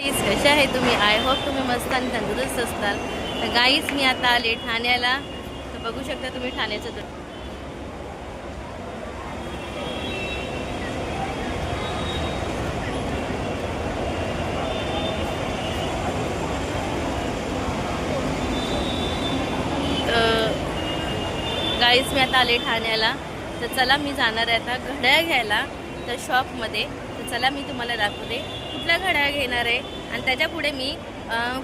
गाईस कसे आहे तुम्ही? आय होप तुम्ही मस्त आणि तंदुरुस्त असताल तर गाईस मी आता आले ठाण्याला. तर बघू शकता तुम्ही ठाण्याचं तर गाईस मी आता आले ठाण्याला. तर चला मी जाणार आहे आता घड्याळ घ्यायला तर शॉपमध्ये चला मी तुम्हाला दाखवते. कुठल्या घड्याळ घेणार आहे आणि त्याच्या पुढे मी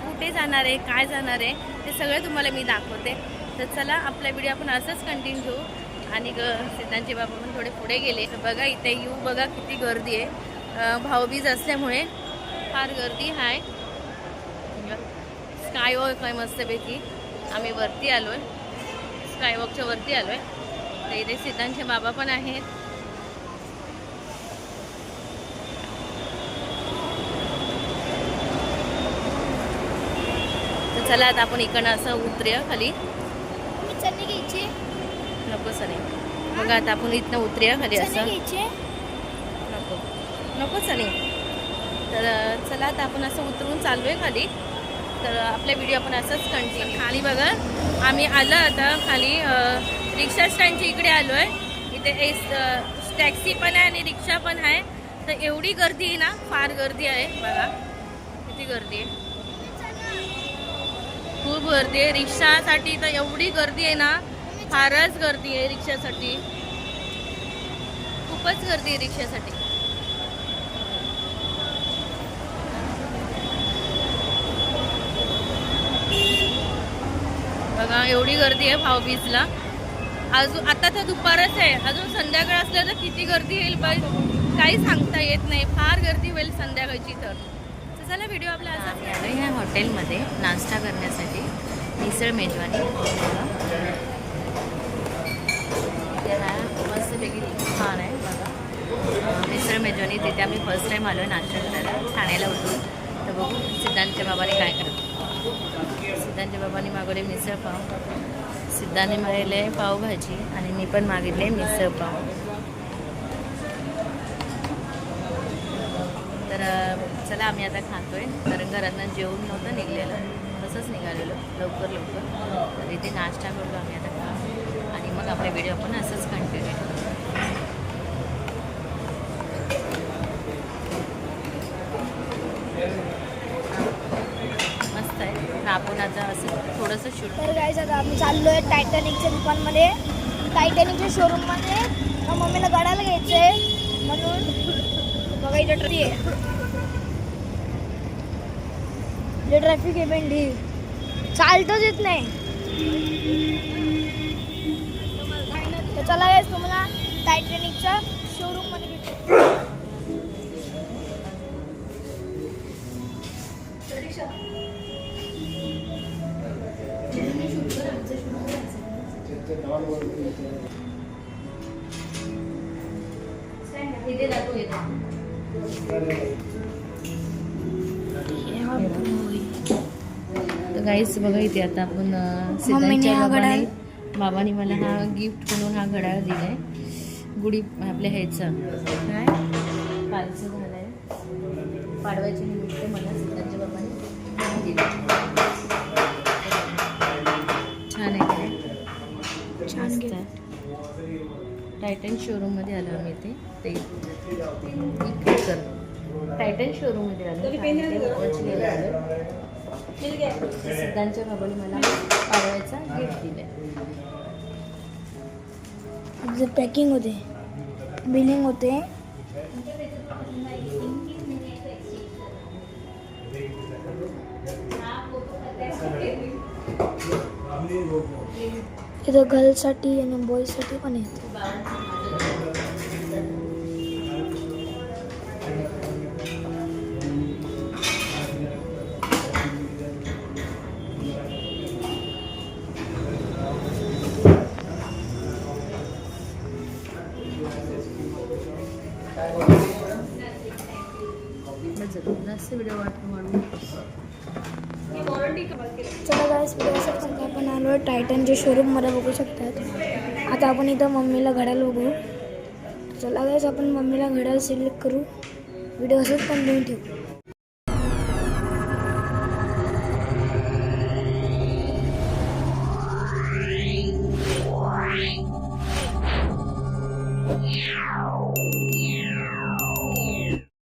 कुठे जाणार आहे काय जाणार आहे ते सगळं तुम्हाला मी दाखवते. तर चला आपला व्हिडिओ आपण असंच कंटिन्यू घेऊ. आणि ग सिद्धांचे बाबा पण थोडे पुढे गेले. तर बघा इथे येऊ बघा किती गर्दी आहे. भाऊबीज असल्यामुळे फार गर्दी आहे. स्कायवॉक आहे मस्तपैकी. आम्ही वरती आलो आहे स्कायवॉकच्या वरती आलो आहे तर इथे सिद्धांचे बाबा पण आहेत. चला आता आपण इकडनं असं उतरूया खाली. नको सने बघा आता आपण इथनं उतरूया खाली असं. नको. नको सने तर चला आता आपण असं उतरून चाललो आहे खाली. तर आपला व्हिडिओ आपण असंच कंटिन्यू खाली बघा. आम्ही आलं आता खाली रिक्षा स्टँडच्या इकडे आलो आहे इथे एस टॅक्सी पण आहे आणि रिक्षा पण आहे. तर एवढी गर्दी आहे ना फार गर्दी आहे. बघा किती गर्दी आहे. खूप गर्दी आहे. रिक्षासाठी तर एवढी गर्दी आहे ना फारच गर्दी आहे रिक्षासाठी. खूपच गर्दी आहे रिक्षासाठी. बघा एवढी गर्दी आहे भाऊबीजला. अजून आता तर दुपारच आहे. अजून संध्याकाळ असलं तर किती गर्दी येईल बाई? काही सांगता येत नाही. फार गर्दी होईल संध्याकाळची तर तर. चला व्हिडिओ आपला असा ह्या हॉटेलमध्ये नाश्ता करण्यासाठी मिसळ मेजवानी तर मस्तपैकी छान आहे बघा. मिसळ मेजवानी तिथे आम्ही फर्स्ट टाईम आलो आहे नाश्ता करायला. ठाण्याला होतो. तर बघू सिद्धांतच्या बाबाने काय करतो सिद्धांतच्या बाबांनी मागवले मिसळ पाव. सिद्धाने मागितले पावभाजी आणि मी पण मागितले मिसळ पाव. तर चला आम्ही आता खातोय. कारण घरांना जेवून नव्हतं निघलेलं. तसंच निघालेलो. लवकर लवकर. तर इथे नाश्ता करतो आम्ही आता. खा आणि मग आपला व्हिडिओ आपण असंच कंटिन्यू करू. मस्त आहे. तर आपण आता असं थोडंसं शूट तर काय आता आम्ही चाललो आहे टायटॅनिकच्या दुकानमध्ये टायटॅनिकच्या शोरूममध्ये मम्मीला गडायला घ्यायचं आहे म्हणून इथं ट्रॅफिक आहे इथे ट्रॅफिक आहे भेंडी चालतच येत नाही. चला guys, तुम्हाला टायटॅनिकच्या शोरूममध्ये भेटू. इथे. गाईच बघा इथे आता आपण हा बाबाने बाबाने मला हा गिफ्ट म्हणून हा घड्याळ दिलाय. गुढी आपल्या ह्याचं. काय? कालचं झालंय. पाडव्याच्या निमित्त मला सिद्धांच्या बाबाने दिला टायटन शोरूममध्ये आलो आम्ही ते ते टायटन शोरूममध्ये आलो. पोहोचलेलो आलो. सिद्धांच्या बाबाने मला पाडव्याचा गिफ्ट दिलाय. जे पॅकिंग होते बिलिंग होते. इथं गर्लसाठी आणि बॉयसाठी पण आहेत. जास्त व्हिडिओ वाटतो चला गाईस आपण आलो टायटनच्या शोरूममध्ये बघू शकतात. आता आपण इथं मम्मीला घड्याळ बघू. चला गाईस आपण मम्मीला घड्याळ सिलेक्ट करू. व्हिडिओ असंच कंटिन्यू ठेवू.